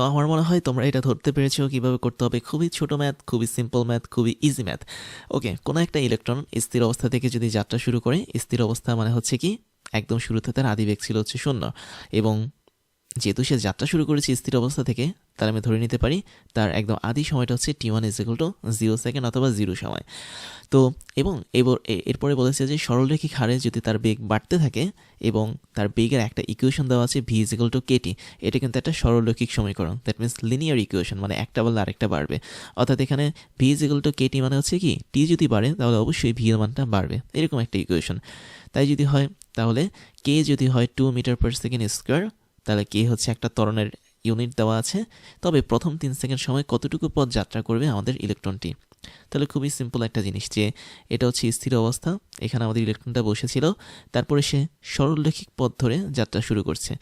তো আমার মনে হয় তোমরা এটা ধরতে পেরেছ কীভাবে করতে হবে। খুবই ছোট ম্যাথ খুবই সিম্পল ম্যাথ খুবই ইজি ম্যাথ ওকে কোনো একটা ইলেকট্রন স্থির অবস্থা থেকে যদি যাত্রা শুরু করে, স্থির অবস্থা মানে হচ্ছে কি, একদম শুরুতে তার আদিবেগ ছিল হচ্ছে শূন্য এবং যেহেতু সে যাত্রা শুরু করেছে স্থির অবস্থা থেকে তাহলে আমি ধরে নিতে পারি, তার একদম আদি সময়টা হচ্ছে T one is to zero second অথবা জিরো সময়। তো এবং এবার এরপরে বলেছে যে সরলরেখিক হারে যদি তার বেগ বাড়তে থাকে এবং তার বেগের একটা ইকুয়েশন দেওয়া আছে ভি ইজ টু কেটি এটা কিন্তু একটা সরলরৈখিক সমীকরণ। দ্যাট মিনস লিনিয়ার ইকুয়েশন মানে একটা বললে আরেকটা বাড়বে। অর্থাৎ এখানে ভি ইজ টু কেটি মানে হচ্ছে কি টি যদি বাড়ে, তাহলে অবশ্যই ভি এর মানটা বাড়বে। এরকম একটা ইকুয়েশন তাই যদি হয়, তাহলে কে যদি হয় two meter per second square তাহলে কে হচ্ছে? একটা ত্বরণের ইউনিট দেওয়া আছে। তবে প্রথম তিন সেকেন্ড সময় কতটুকু পথ যাত্রা করবে আমাদের ইলেকট্রনটি তাহলে খুবই সিম্পল একটা জিনিস যে, এটা হচ্ছে স্থির অবস্থা। এখানে আমাদের ইলেকট্রনটা বসেছিল। তারপরে সে সরলরৈখিক পথ ধরে যাত্রা শুরু করছে।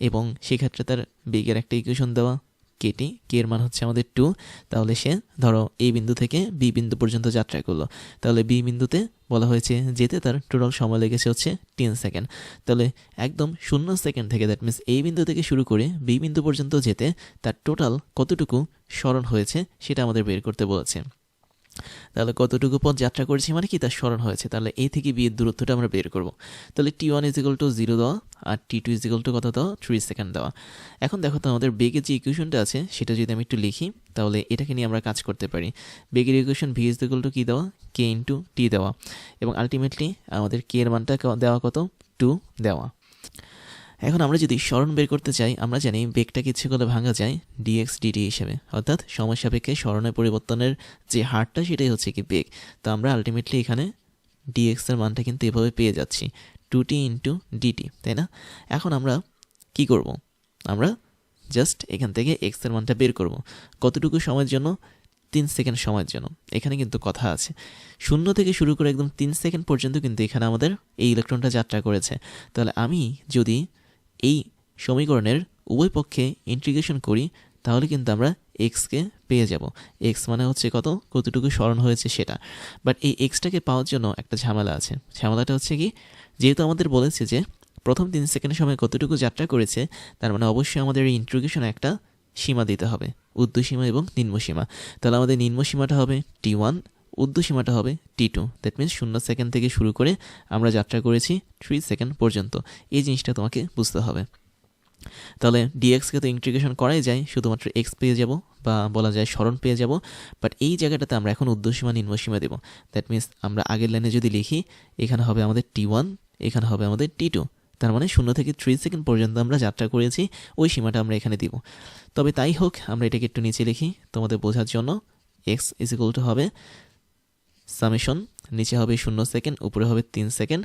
এবং সেক্ষেত্রে তার বেগের একটা ইকুয়েশন দেওয়া। কেটি কে এর মান হচ্ছে আমাদের টু তাহলে সে ধরো এই বিন্দু থেকে বি বিন্দু পর্যন্ত যাত্রা করল। তাহলে বি বিন্দুতে বলা হয়েছে যেতে তার টোটাল সময় লেগেছে হচ্ছে টেন সেকেন্ড তাহলে একদম শূন্য সেকেন্ড থেকে দ্যাট মিনস এই বিন্দু থেকে শুরু করে বি বিন্দু পর্যন্ত যেতে তার টোটাল কতটুকু স্মরণ হয়েছে সেটা আমাদের বের করতে বলেছে। তাহলে কতটুকু পথ যাত্রা করেছি মানে কি? তার স্মরণ হয়েছে। তাহলে এই থেকে বিয়ের দূরত্বটা আমরা বের করব। তাহলে T one is equal to zero দেওয়া আর T two is equal to কত দেওয়া? থ্রি সেকেন্ড দেওয়া। এখন দেখো তো আমাদের বেগের যে ইকুয়েশনটা আছে, সেটা যদি আমি একটু লিখি, তাহলে এটাকে নিয়ে আমরা কাজ করতে পারি। বেগের equation V is equal to কী দেওয়া? কে ইন্টু টি দেওয়া। এবং আলটিমেটলি আমাদের কে এর মানটা দেওয়া কত? টু দেওয়া। এখন আমরা যদি স্মরণ বের করতে চাই, আমরা জানি বেগটাকে ইচ্ছে করলে ভাঙা যায় ডিএক্স ডিটি হিসেবে। অর্থাৎ সময় সাপেক্ষে স্মরণের পরিবর্তনের যে হারটা, সেটাই হচ্ছে কি বেগ। তো আমরা আলটিমেটলি এখানে ডিএক্স এর মানটা কিন্তু এভাবে পেয়ে যাচ্ছি টু টি ইন্টু ডিটি তাই না? এখন আমরা কি করব? আমরা জাস্ট এখান থেকে এক্সের মানটা বের করব। কতটুকু সময়ের জন্য? তিন সেকেন্ড সময়ের জন্য। এখানে কিন্তু কথা আছে। শূন্য থেকে শুরু করে একদম তিন সেকেন্ড পর্যন্ত কিন্তু এখানে আমাদের এই ইলেকট্রনটা যাত্রা করেছে। তাহলে আমি যদি এই সমীকরণের উভয় পক্ষে ইন্টিগ্রেশন করি, তাহলে কিন্তু আমরা এক্সকে পেয়ে যাব। এক্স মানে হচ্ছে কত? কতটুকু স্মরণ হয়েছে সেটা। বাট এই এক্সটাকে পাওয়ার জন্য একটা ঝামেলা আছে। ঝামেলাটা হচ্ছে কি? যেহেতু আমাদের বলেছে যে প্রথম তিন সেকেন্ডের সময় কতটুকু যাত্রা করেছে, তার মানে অবশ্যই আমাদের এই ইন্টিগ্রেশনে একটা সীমা দিতে হবে। ঊর্ধ্বসীমা এবং নিম্নসীমা। তাহলে আমাদের নিম্নসীমাটা হবে টি ওয়ান ঊর্ধ্বসীমাটা হবে টি টু দ্যাট মিনস শূন্য সেকেন্ড থেকে শুরু করে আমরা যাত্রা করেছি থ্রি সেকেন্ড পর্যন্ত। এই জিনিসটা তোমাকে বুঝতে হবে। তাহলে ডিএক্সকে তো ইন্টিগ্রেশন করাই যায়, শুধুমাত্র এক্স পেয়ে যাব বা বলা যায় স্মরণ পেয়ে যাব। বাট এই জায়গাটাতে আমরা এখন ঊর্ধ্বসীমা নিম্নসীমা দেবো। দ্যাট মিনস আমরা আগের লাইনে যদি লিখি, এখানে হবে আমাদের টি ওয়ান এখানে হবে আমাদের টি টু তার মানে শূন্য থেকে থ্রি সেকেন্ড পর্যন্ত আমরা যাত্রা করেছি, ওই সীমাটা আমরা এখানে দিব। তবে তাই হোক, আমরা এটাকে একটু নিচে লিখি। তোমাদের বোঝার জন্য এক্স ইজ ইকুয়াল হবে সামেশন, নিচে হবে শূন্য সেকেন্ড, উপরে হবে তিন সেকেন্ড,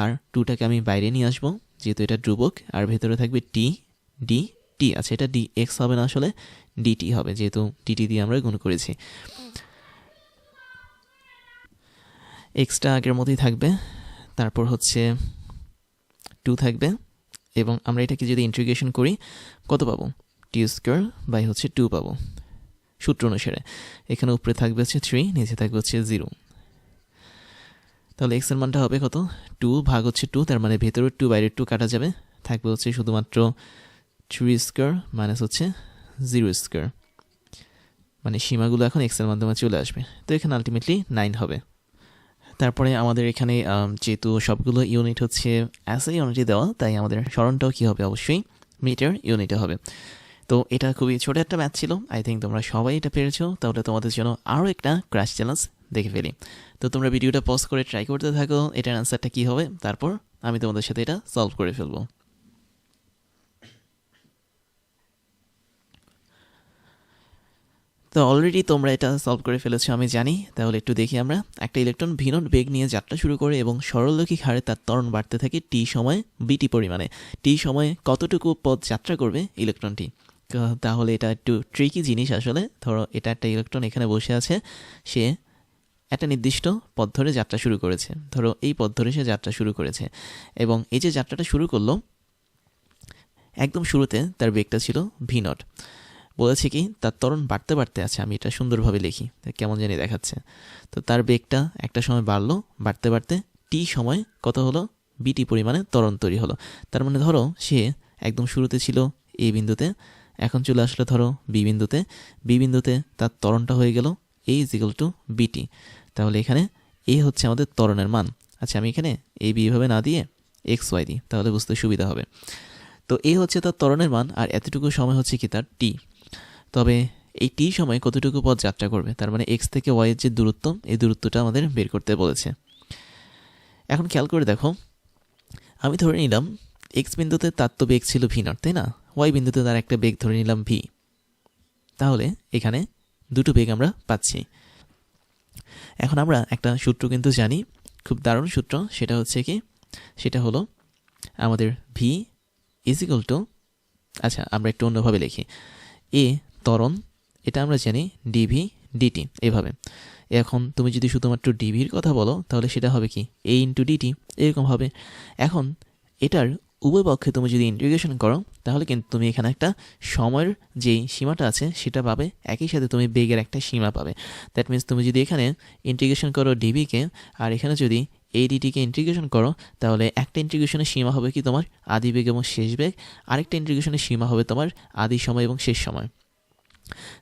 আর টুটাকে আমি বাইরে নিয়ে আসব, যেহেতু এটা ধ্রুবক, আর ভেতরে থাকবে টি, ডি, টি আচ্ছা এটা ডি এক্স হবে না আসলে ডিটি হবে, যেহেতু ডিটি দিয়ে আমরা গুণ করেছি। এক্সটা আগের মতোই থাকবে, তারপর হচ্ছে টু থাকবে, এবং আমরা এটাকে যদি ইন্টিগ্রেশন করি, কত পাবো? টি স্কোয়ার বাই হচ্ছে টু পাবো। সূত্র অনুসারে। এখানে উপরে থাকবে হচ্ছে থ্রি নিচে থাকবে হচ্ছে জিরো তাহলে এক্সের মানটা হবে কত? টু ভাগ হচ্ছে টু তার মানে ভেতরের টু বাইরের টু কাটা যাবে। থাকবে হচ্ছে শুধুমাত্র থ্রি স্কোয়ার মাইনাস হচ্ছে জিরো স্কোয়ার মানে সীমাগুলো এখন এক্সের মাধ্যমে চলে আসবে। তো এখানে আলটিমেটলি নাইন হবে। তারপরে আমাদের এখানে যেহেতু সবগুলো ইউনিট হচ্ছে অ্যাসে ইউনিটে দেওয়া, তাই আমাদের স্মরণটাও কী হবে? অবশ্যই মিটার ইউনিটে হবে। তো এটা খুবই ছোট একটা ম্যাথ ছিল। আই থিঙ্ক তোমরা সবাই এটা পেরেছ। তাহলে তোমাদের জন্য আরও একটা ক্রাশ চ্যালেঞ্জ দেখে ফেলি। তো তোমরা ভিডিওটা পজ করে ট্রাই করতে থাকো, এটার অ্যান্সারটা কী হবে, তারপর আমি তোমাদের সাথে এটা সলভ করে ফেলব। তো অলরেডি তোমরা এটা সলভ করে ফেলেছো, আমি জানি। তাহলে একটু দেখি আমরা। একটা ইলেকট্রন ভিন্ন বেগ নিয়ে যাত্রা শুরু করে এবং সরলরৈখিক হারে তার ত্বরণ বাড়তে থাকে টি সময় বিটি পরিমাণে। টি সময়ে কতটুকু পথ যাত্রা করবে ইলেকট্রনটি তাহলে এটা একটু ট্রিকি জিনিস আসলে। ধরো, এটা একটা ইলেকট্রন এখানে বসে আছে, সে একটা নির্দিষ্ট পথ ধরে যাত্রা শুরু করেছে। ধরো, এই পথ ধরে সে যাত্রা শুরু করেছে। এবং এই যে যাত্রাটা শুরু করল, একদম শুরুতে তার বেগটা ছিল ভি নট বলেছে কি, তার ত্বরণ বাড়তে বাড়তে আছে, আমি এটা সুন্দরভাবে লিখি কেমন জানি দেখাচ্ছে। তো তার বেগটা একটা সময় বাড়লো, বাড়তে বাড়তে টি সময় কত হলো? বিটি পরিমাণে ত্বরণ তৈরি হলো। তার মানে ধরো, সে একদম শুরুতে ছিল এই বিন্দুতে এখন চলে আসলে ধরো বি বিন্দুতে। বি বিন্দুতে তার ত্বরণটা হয়ে গেল এ ইজ ইকুয়াল টু বিটি তাহলে এখানে এ হচ্ছে আমাদের ত্বরণের মান। আচ্ছা আমি এখানে এ বি এভাবে না দিয়ে এক্স ওয়াই দিই, তাহলে বুঝতে সুবিধা হবে। তো এ হচ্ছে তার ত্বরণের মান, আর এতটুকু সময় হচ্ছে কি তার টি তবে এই টি সময় কতটুকু পথ যাত্রা করবে, তার মানে এক্স থেকে ওয়াইয়ের যে দূরত্ব, এই দূরত্বটা আমাদের বের করতে বলেছে। এখন খেয়াল করে দেখো, আমি ধরে নিলাম এক্স বিন্দুতে তার তো বেগ ছিল ভি তাই না? ওয়াই বিন্দুতে তার একটা বেগ ধরে নিলাম ভি তাহলে এখানে দুটো বেগ আমরা পাচ্ছি। এখন আমরা একটা সূত্র কিন্তু জানি। খুব দারুণ সূত্র। সেটা হচ্ছে কি? সেটা হলো আমাদের ভি ইজ টু আচ্ছা আমরা একটু অন্যভাবে লিখি। এ তরণ এটা আমরা জানি ডিভি ডিটি এভাবে। এখন তুমি যদি শুধুমাত্র ডিভির কথা বলো, তাহলে সেটা হবে কি? এ ইন্টু ডিটি এরকম হবে। এখন এটার উভয় পক্ষে তুমি যদি ইন্টিগ্রেশন করো, তাহলে কিন্তু তুমি এখানে একটা সময়ের যে সীমাটা আছে, সেটা পাবে। একই সাথে তুমি বেগের একটা সীমা পাবে। দ্যাট মিন্স তুমি যদি এখানে ইন্টিগ্রেশন করো ডিবিকে আর এখানে যদি এই ডিটিকে ইন্টিগ্রেশন করো, তাহলে একটা ইন্টিগ্রেশনের সীমা হবে কি তোমার আদি বেগ এবং শেষ বেগ? আরেকটা ইন্টিগ্রেশনের সীমা হবে তোমার আদি সময় এবং শেষ সময়।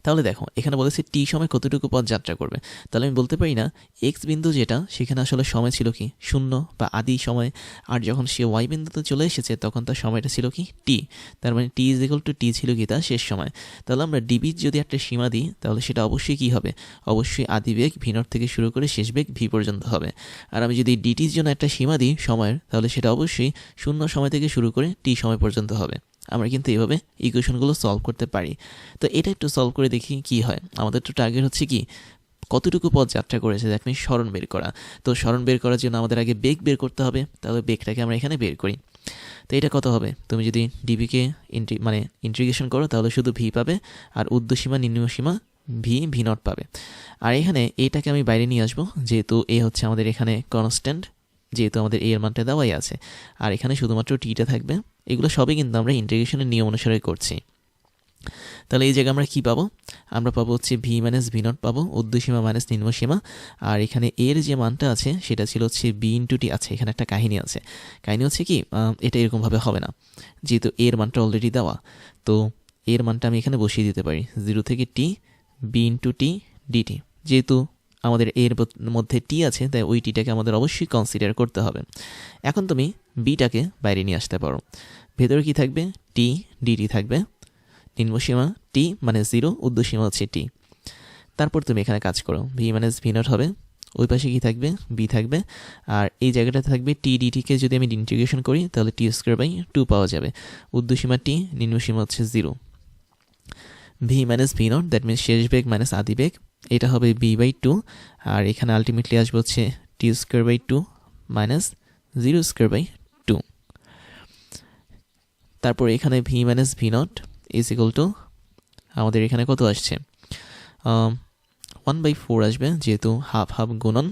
তাহলে দেখো, এখানে বলেছে টি সময় কতটুকু পথ যাত্রা করবে। তাহলে আমি বলতে পারি না এক্স বিন্দু যেটা, সেখানে আসলে সময় ছিল কি? শূন্য বা আদি সময়। আর যখন সে ওয়াই বিন্দুতে চলে এসেছে, তখন তার সময়টা ছিল কি? টি তার মানে T is equal to T ছিল কি? তার শেষ সময়। তাহলে আমরা ডিবির যদি একটা সীমা দিই, তাহলে সেটা অবশ্যই কি হবে? অবশ্যই আদি বেগ ভিনর থেকে শুরু করে শেষ বেগ ভি পর্যন্ত হবে। আর আমি যদি ডিটির জন্য একটা সীমা দিই সময়ের, তাহলে সেটা অবশ্যই শূন্য সময় থেকে শুরু করে টি সময় পর্যন্ত হবে। আমরা কিন্তু এভাবে ইকুয়েশনগুলো সলভ করতে পারি। তো এটা একটু সলভ করে দেখি কি হয়। আমাদের তো টার্গেট হচ্ছে কি, কতটুকু পথ যাত্রা করেছে? দ্যাট মিনস স্মরণ বের করা। তো স্মরণ বের করার জন্য আমাদের আগে বেগ বের করতে হবে, তাহলে বেগটাকে আমরা এখানে বের করি। তো এটা কত হবে? তুমি যদি ডিবিকে ইন্টি মানে ইন্টিগ্রেশন করো, তাহলে শুধু ভি পাবে, আর উর্ধ্বসীমা নিম্নসীমা ভি ভি নট পাবে। আর এখানে এইটাকে আমি বাইরে নিয়ে আসব, যেহেতু এ হচ্ছে আমাদের এখানে কনস্ট্যান্ট যেহেতু আমাদের এর মানটা দেওয়াই আছে। আর এখানে শুধুমাত্র টিটা থাকবে। এগুলো সবই কিন্তু আমরা ইন্টিগ্রেশনের নিয়ম অনুসারে করছি। তাহলে এই জায়গায় আমরা কী পাবো? আমরা পাবো হচ্ছে ভি মাইনাস ভি নট পাবো উর্ধ্বসীমা মাইনাস নিম্নসীমা। আর এখানে এর যে মানটা আছে, সেটা ছিল হচ্ছে বি ইন্টু টি আছে, এখানে একটা কাহিনী আছে। কাহিনী হচ্ছে কি এটা এরকমভাবে হবে না। যেহেতু এর মানটা অলরেডি দেওয়া, তো এর মানটা আমি এখানে বসিয়ে দিতে পারি। জিরো থেকে T B into T DT যেহেতু আমাদের এর মধ্যে টি আছে, তাই ওই টিটাকে আমাদের অবশ্যই কনসিডার করতে হবে। এখন তুমি বিটাকে বাইরে নিয়ে আসতে পারো। ভেতরে কি থাকবে? টি ডিটি থাকবে। নিম্নসীমা টি মানে জিরো উর্ধ্বসীমা হচ্ছে টি। তারপর তুমি এখানে কাজ করো। ভি মাইনাস ভি নট হবে। ওই পাশে কি থাকবে? বি থাকবে। আর এই জায়গাটা থাকবে টি ডিটিকে যদি আমি ইন্টিগ্রেশন করি, তাহলে টি স্কোয়ার বাই টু পাওয়া যাবে। উর্ধ্বসীমা টি নিম্নসীমা হচ্ছে zero V minus V not that means শেষ বেগ মাইনাস আদি বেগ। এটা হবে বি বাই টু আর এখানে আলটিমেটলি আসবে হচ্ছে t square by two minus zero square by two তারপর এখানে v minus v not is equal to আমাদের এখানে কত আসছে? ওয়ান বাই ফোর আসবে, যেহেতু হাফ হাফ গুণন।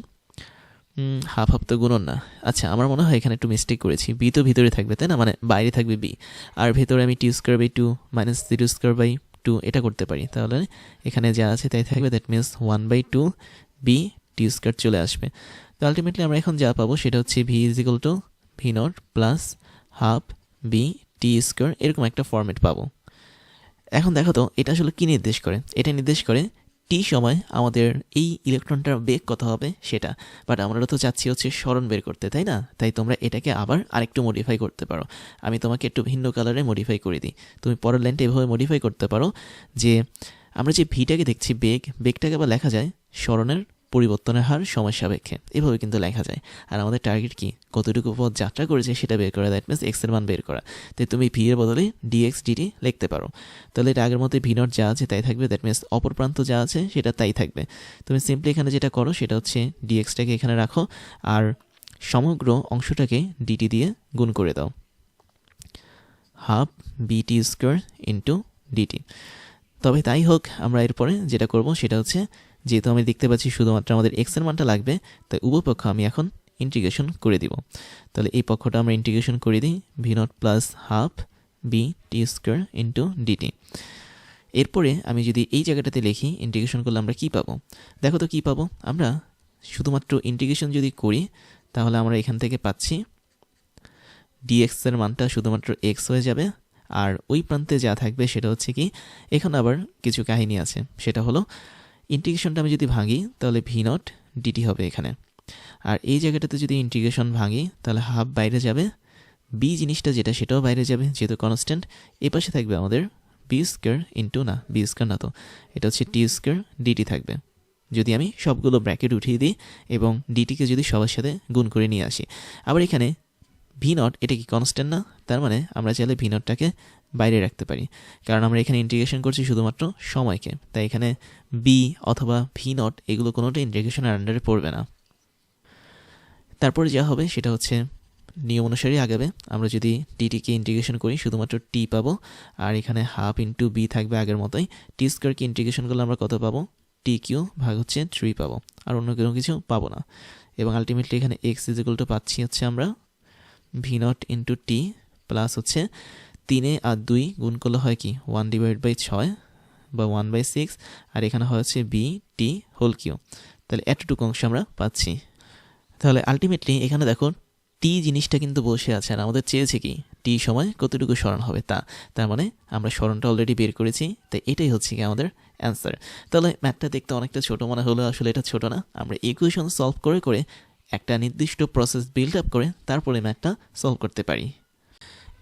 হাফ হাফ তো গুণন না। আচ্ছা আমার মনে হয় এখানে একটু মিস্টেক করেছি। বি তো ভিতরে থাকবে, তাই না? মানে বাইরে থাকবে বি আর ভেতরে আমি t square by two minus zero square by two এটা করতে পারি। তাহলে এখানে যা আছে তাই থাকবে। That means one by two b t square চলে আসবে। তো আলটিমেটলি আমরা এখন যা পাবো সেটা হচ্ছে v is equal to v not plus half b t square এরকম একটা ফর্মেট পাবো। এখন দেখো তো, এটা আসলে কী নির্দেশ করে? এটা নির্দেশ করে টি সময় আমাদের এই ইলেকট্রনটার বেগ কত হবে সেটা। বাট আমরা তো চাচ্ছি হচ্ছে স্মরণ বের করতে, তাই না? তাই তোমরা এটাকে আবার আরেকটু মডিফাই করতে পারো। আমি তোমাকে একটু ভিন্ন কালারে মডিফাই করে দিই। তুমি পরের লাইনটা এভাবে মডিফাই করতে পারো যে, আমরা যে ভিটাকে দেখছি, বেগ, বেগটাকে আবার লেখা যায় স্মরণের পরিবর্তনের হার সময় সাপেক্ষে। এভাবে কিন্তু লেখা যায়। আর আমাদের টার্গেট কি? কতটুকু পথ যাত্রা করেছে সেটা বের করা দ্যাট মিনস এক্সের মান বের করা। তাই তুমি ভি এর বদলে ডিএক্স ডিটি লিখতে পারো। তাহলে এটা আগের মধ্যে ভি নট যা আছে তাই থাকবে দ্যাট মিনস অপর প্রান্ত যা আছে সেটা তাই থাকবে। তুমি সিম্পলি এখানে যেটা করো সেটা হচ্ছে ডিএক্সটাকে এখানে রাখো আর সমগ্র অংশটাকে ডিটি দিয়ে গুণ করে দাও। হাফ বিটি স্কোয়ার ইন্টু ডিটি তবে তাই হোক, আমরা এরপরে যেটা করব সেটা হচ্ছে যেহেতু আমি দেখতে পাচ্ছি শুধুমাত্র আমাদের এক্সের মানটা লাগবে, তাই উভয় পক্ষ আমি এখন ইন্টিগ্রেশন করে দিব। তাহলে এই পক্ষটা আমরা ইন্টিগ্রেশন করে দিই v not plus half b t square into dt এরপরে আমি যদি এই জায়গাটাতে লিখি ইন্টিগ্রেশন করলে আমরা কি পাবো? দেখো তো কি পাবো? আমরা শুধুমাত্র ইন্টিগ্রেশন যদি করি, তাহলে আমরা এখান থেকে পাচ্ছি ডিএক্সের মানটা শুধুমাত্র এক্স হয়ে যাবে, আর ওই প্রান্তে যা থাকবে সেটা হচ্ছে কি, এখানে আবার কিছু কাহিনী আছে। সেটা হলো ইন্টিগ্রেশনটা আমি যদি ভাঙি, তাহলে ভি নট ডিটি হবে এখানে। আর এই জায়গাটাতে যদি ইন্টিগ্রেশন ভাঙি, তাহলে হাফ বাইরে যাবে। বি জিনিসটা যেটা, সেটাও বাইরে যাবে, যেহেতু কনস্ট্যান্ট এ পাশে থাকবে আমাদের বি স্কোয়ার ইন্টু না বি স্কোয়ার না তো। এটা হচ্ছে টি স্কোয়ার ডিটি থাকবে। যদি আমি সবগুলো ব্র্যাকেট উঠিয়ে দিই, এবং ডিটিকে যদি সবার সাথে গুণ করে নিয়ে আসি। আবার এখানে ভি নট এটা কি কনস্ট্যান্ট না? তার মানে আমরা চাইলে ভি নটটাকে বাইরে রাখতে পারি। কারণ আমরা এখানে ইন্টিগ্রেশন করছি শুধুমাত্র সময়কে। তাই এখানে বি অথবা ভি নট এগুলো কোনোটা ইন্টিগ্রেশনের আন্ডারে পড়বে না। তারপরে যা হবে সেটা হচ্ছে নিয়ম অনুসারেই আগাবে। আমরা যদি ডিটিকে ইন্টিগ্রেশন করি, শুধুমাত্র টি পাবো। আর এখানে হাফ ইন্টু বি থাকবে আগের মতোই। টি স্কোয়ারকে ইন্টিগ্রেশন করলে আমরা কত পাবো? টি কিউ ভাগ হচ্ছে থ্রি পাবো। আর অন্য কোনো কিছু পাবো না। এবং আলটিমেটলি এখানে এক্স ইজিকুল টু পাচ্ছি হচ্ছে আমরা v not into t plus হচ্ছে তিনে আর দুই গুণ করলে হয় কি? ওয়ান ডিভাইড বাই ছয় বা ওয়ান বাই সিক্স আর এখানে হয় হচ্ছে বি টি হোল কিউ তাহলে এতটুকু অংশ আমরা পাচ্ছি। তাহলে আলটিমেটলি এখানে দেখো টি জিনিসটা কিন্তু বসে আছে আর আমাদের চেয়েছে কি? টি সময় কতটুকু স্মরণ হবে তা। তার মানে আমরা স্মরণটা অলরেডি বের করেছি, তাই এটাই হচ্ছে কি আমাদের অ্যান্সার তাহলে ম্যাথটা দেখতে অনেকটা ছোট মনে হলেও আসলে এটা ছোট না। আমরা ইকুয়েশন সলভ করে করে একটা নির্দিষ্ট প্রসেস বিল্ড আপ করে তারপরে একটা সলভ করতে পারি।